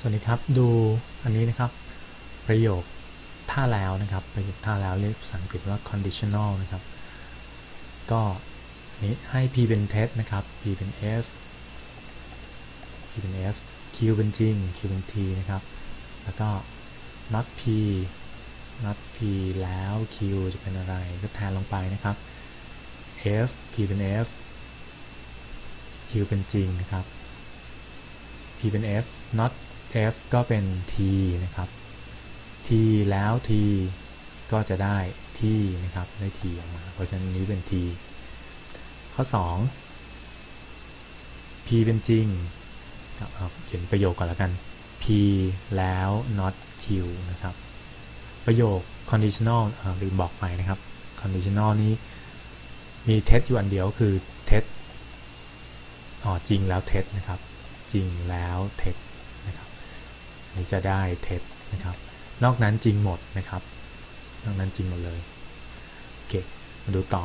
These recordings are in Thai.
สวัสดีครับดูอันนี้นะครับ ประโยคท่าแล้วนะครับ ประโยคท่าแล้วเรียกภาษาอังกฤษว่า conditional นะครับ ก็นี้ให้ p เป็น test นะครับ p เป็น f p เป็น f q เป็นจริง q เป็น t นะครับ แล้วก็ not p not p แล้ว q จะเป็นอะไรก็แทนลงไปนะครับ f p เป็น f q เป็นจริงนะครับ p เป็น f not f ก็เป็น t นะครับ t แล้ว t ก็จะได้ t นะครับ ได้ t ออกมา เพราะฉะนั้นนี้เป็น t ข้อ 2 p เป็นจริงเเขียนประโยคก่อนล้วกัน p แล้ว not q นะครับ ประโยค conditional ลืมบอกไปนะครับ conditional นี้มี test อยู่อันเดียวคือ test อ๋อจริงแล้ว test นะครับ จริงแล้ว test จะได้ test นะครับ นอกนั้นจริงหมดนะครับ นอกนั้นจริงหมดเลย โอเค มาดูต่อ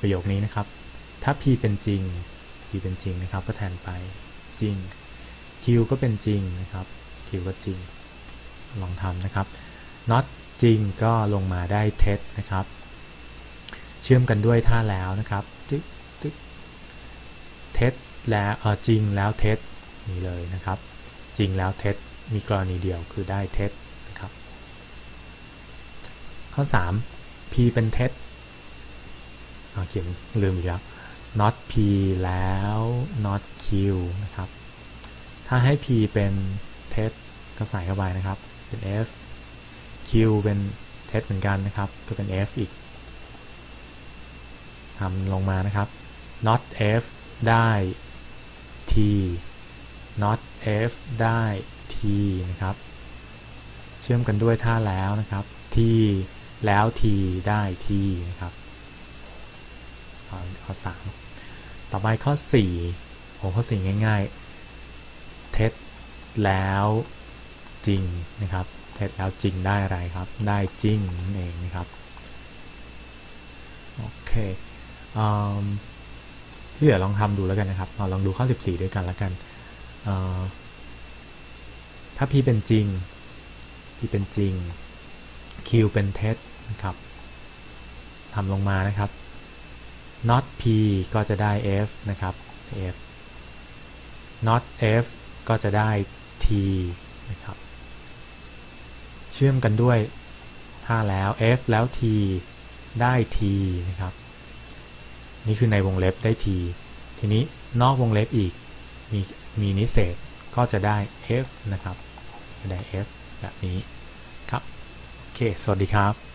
ประโยคนี้นะครับ ถ้า p เป็นจริง p เป็นจริงนะครับ ก็แทนไปจริง q ก็เป็นจริงนะครับ q ก็จริง ลองทำนะครับ not จริงก็ลงมาได้ test นะครับ เชื่อมกันด้วยท่าแล้วนะครับตึ๊กตึ๊ก test แล้วเออจริงแล้ว test นี่เลยนะครับ จริงแล้ว test มีกรณีเดียวคือได้ test นะครับ ข้อ 3 p เป็น test เขียนลืมอีกแล้ว not p แล้ว not q นะครับ ถ้าให้ p เป็น test ก็ใส่เข้าไปนะครับ เป็น f q เป็น test เหมือนกันนะครับ ก็เป็น f อีกทำลงมานะครับ not f ได้ t not f ได้ t นะครับ เชื่อมกันด้วยท่าแล้วนะครับ t แล้ว t ได้ t นะครับข้อ 3 ต่อไปข้อ4โอ้ข้อ 4 ง่าย ๆ เท็จแล้วจริงนะครับ เท็จแล้วจริงได้อะไรครับ ได้จริงนั่นเองนะครับ โอเคที่เหลือลองทำดูแล้วกันนะครับเราลองดูข้อ 14 ด้วยกันแล้วกัน ถ้า p เป็นจริง p เป็นจริง q เป็นเท็จนะครับทำลงมานะครับ not p ก็จะได้ f นะครับ f not f ก็จะได้ t นะครับ เชื่อมกันด้วยถ้าแล้ว f แล้ว t ได้ t นะครับ นี่คือในวงเล็บได้ t ทีนี้นอกวงเล็บอีกมีมีนิเศษ ก็จะได้ f นะครับ จะได้ f แบบนี้ครับ โอเค สวัสดีครับ